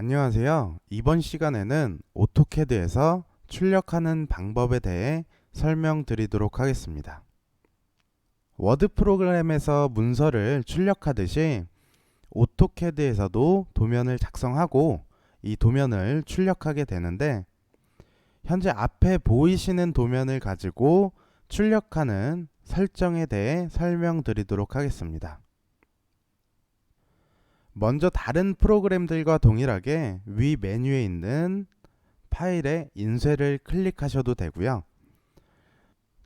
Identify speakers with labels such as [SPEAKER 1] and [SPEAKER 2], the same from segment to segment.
[SPEAKER 1] 안녕하세요. 이번 시간에는 오토캐드에서 출력하는 방법에 대해 설명드리도록 하겠습니다. 워드 프로그램에서 문서를 출력하듯이 오토캐드에서도 도면을 작성하고 이 도면을 출력하게 되는데 현재 앞에 보이시는 도면을 가지고 출력하는 설정에 대해 설명드리도록 하겠습니다. 먼저 다른 프로그램들과 동일하게 위 메뉴에 있는 파일에 인쇄를 클릭하셔도 되고요.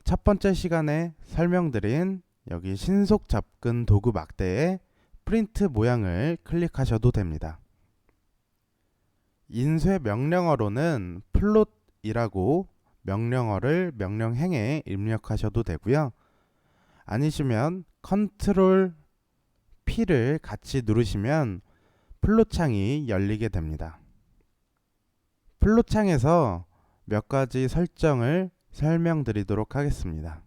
[SPEAKER 1] 첫 번째 시간에 설명드린 여기 신속 접근 도구 막대에 프린트 모양을 클릭하셔도 됩니다. 인쇄 명령어로는 플롯이라고 명령어를 명령행에 입력하셔도 되고요. 아니시면 컨트롤 P를 같이 누르시면 플롯 창이 열리게 됩니다. 플롯 창에서 몇 가지 설정을 설명드리도록 하겠습니다.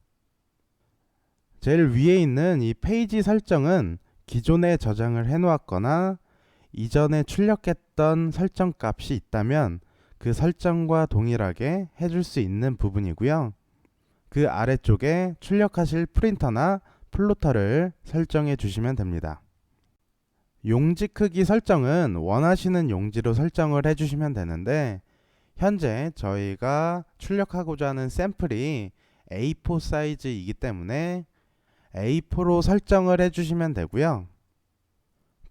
[SPEAKER 1] 제일 위에 있는 이 페이지 설정은 기존에 저장을 해 놓았거나 이전에 출력했던 설정 값이 있다면 그 설정과 동일하게 해줄 수 있는 부분이고요. 그 아래쪽에 출력하실 프린터나 플로터를 설정해 주시면 됩니다. 용지 크기 설정은 원하시는 용지로 설정을 해 주시면 되는데 현재 저희가 출력하고자 하는 샘플이 A4 사이즈이기 때문에 A4로 설정을 해 주시면 되고요.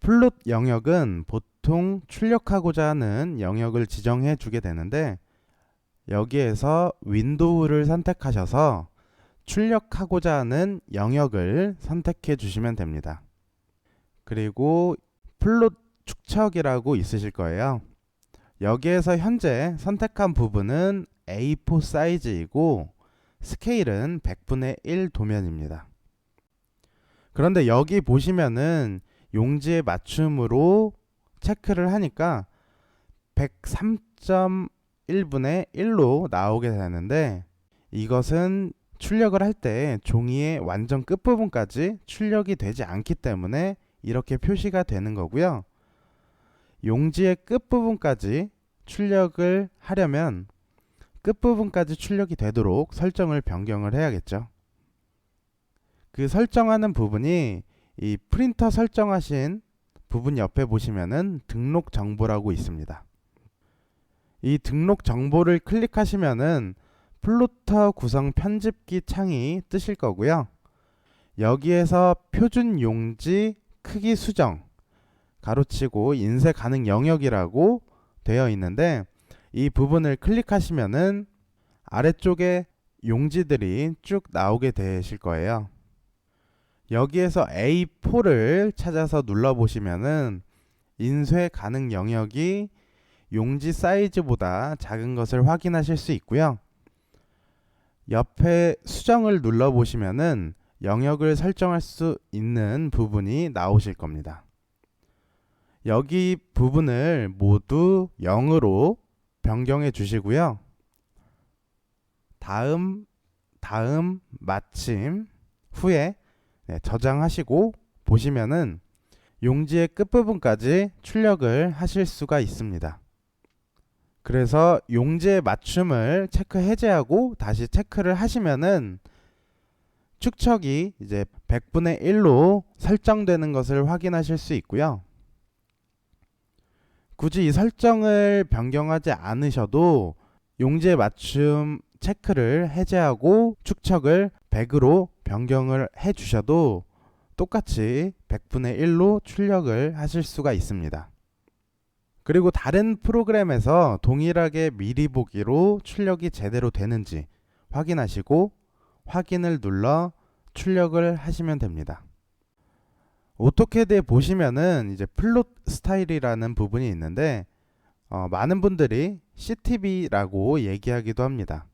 [SPEAKER 1] 플롯 영역은 보통 출력하고자 하는 영역을 지정해 주게 되는데 여기에서 윈도우를 선택하셔서 출력하고자 하는 영역을 선택해 주시면 됩니다. 그리고 플롯 축척이라고 있으실 거예요. 여기에서 현재 선택한 부분은 A4 사이즈이고 스케일은 100분의 1 도면입니다. 그런데 여기 보시면은 용지의 맞춤으로 체크를 하니까 103.1분의 1로 나오게 되는데 이것은 출력을 할 때 종이의 완전 끝부분까지 출력이 되지 않기 때문에 이렇게 표시가 되는 거고요. 용지의 끝부분까지 출력을 하려면 끝부분까지 출력이 되도록 설정을 변경을 해야겠죠. 그 설정하는 부분이 이 프린터 설정하신 부분 옆에 보시면은 등록 정보라고 있습니다. 이 등록 정보를 클릭하시면은 플로터 구성 편집기 창이 뜨실 거고요. 여기에서 표준 용지 크기 수정 가로치고 인쇄 가능 영역이라고 되어 있는데 이 부분을 클릭하시면은 아래쪽에 용지들이 쭉 나오게 되실 거예요. 여기에서 A4를 찾아서 눌러 보시면은 인쇄 가능 영역이 용지 사이즈보다 작은 것을 확인하실 수 있고요. 옆에 수정을 눌러 보시면은 영역을 설정할 수 있는 부분이 나오실 겁니다. 여기 부분을 모두 0으로 변경해 주시고요. 다음, 다음, 마침 후에 네, 저장하시고 보시면은 용지의 끝부분까지 출력을 하실 수가 있습니다. 그래서 용지의 맞춤을 체크 해제하고 다시 체크를 하시면은 축척이 이제 100분의 1로 설정되는 것을 확인하실 수 있고요. 굳이 이 설정을 변경하지 않으셔도 용지의 맞춤 체크를 해제하고 축척을 100으로 변경을 해 주셔도 똑같이 100분의 1로 출력을 하실 수가 있습니다. 그리고 다른 프로그램에서 동일하게 미리 보기로 출력이 제대로 되는지 확인하시고 확인을 눌러 출력을 하시면 됩니다. 오토캐드에 보시면은 이제 플롯 스타일이라는 부분이 있는데 어, 많은 분들이 CTV라고 얘기하기도 합니다.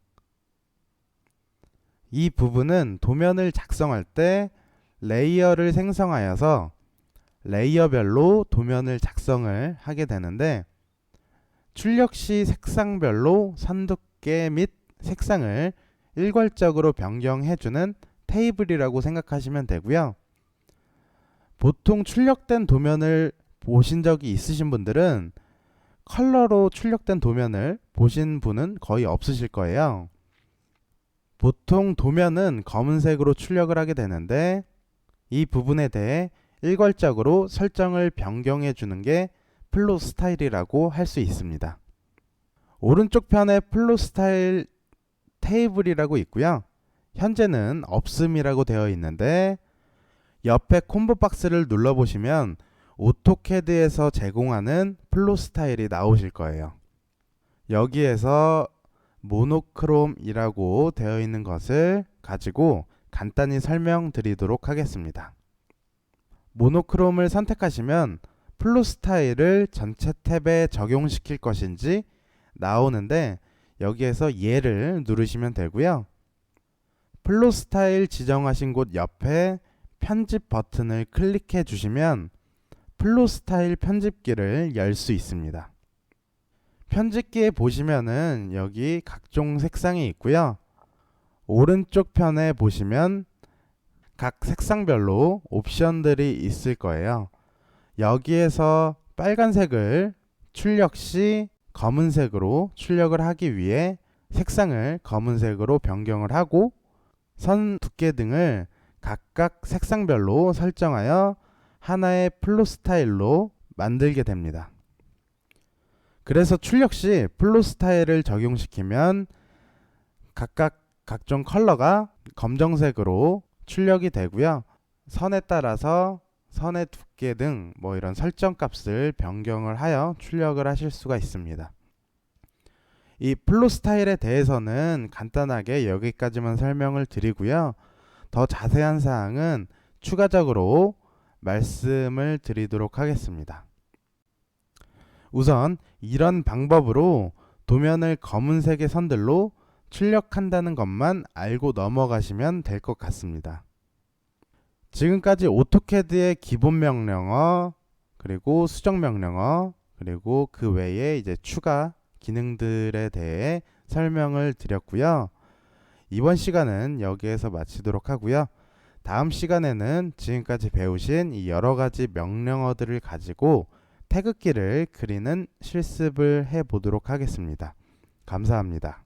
[SPEAKER 1] 이 부분은 도면을 작성할 때 레이어를 생성하여서 레이어별로 도면을 작성을 하게 되는데 출력 시 색상별로 선두께 및 색상을 일괄적으로 변경해주는 테이블이라고 생각하시면 되고요. 보통 출력된 도면을 보신 적이 있으신 분들은 컬러로 출력된 도면을 보신 분은 거의 없으실 거예요. 보통 도면은 검은색으로 출력을 하게 되는데 이 부분에 대해 일괄적으로 설정을 변경해 주는 게 플로 스타일이라고 할 수 있습니다. 오른쪽 편에 플로 스타일 테이블이라고 있고요. 현재는 없음이라고 되어 있는데 옆에 콤보 박스를 눌러 보시면 오토캐드에서 제공하는 플로 스타일이 나오실 거예요. 여기에서 모노크롬이라고 되어 있는 것을 가지고 간단히 설명드리도록 하겠습니다. 모노크롬을 선택하시면 플로 스타일을 전체 탭에 적용시킬 것인지 나오는데 여기에서 예를 누르시면 되고요. 플로 스타일 지정하신 곳 옆에 편집 버튼을 클릭해 주시면 플로 스타일 편집기를 열 수 있습니다. 편집기에 보시면은 여기 각종 색상이 있고요. 오른쪽 편에 보시면 각 색상별로 옵션들이 있을 거예요. 여기에서 빨간색을 출력 시 검은색으로 출력을 하기 위해 색상을 검은색으로 변경을 하고 선 두께 등을 각각 색상별로 설정하여 하나의 플로 스타일로 만들게 됩니다. 그래서 출력 시 플로 스타일을 적용시키면 각각 각종 컬러가 검정색으로 출력이 되고요. 선에 따라서 선의 두께 등 뭐 이런 설정 값을 변경을 하여 출력을 하실 수가 있습니다. 이 플로 스타일에 대해서는 간단하게 여기까지만 설명을 드리고요. 더 자세한 사항은 추가적으로 말씀을 드리도록 하겠습니다. 우선 이런 방법으로 도면을 검은색의 선들로 출력한다는 것만 알고 넘어가시면 될 것 같습니다. 지금까지 오토캐드의 기본 명령어, 그리고 수정 명령어, 그리고 그 외에 이제 추가 기능들에 대해 설명을 드렸고요. 이번 시간은 여기에서 마치도록 하고요. 다음 시간에는 지금까지 배우신 이 여러 가지 명령어들을 가지고 태극기를 그리는 실습을 해 보도록 하겠습니다. 감사합니다.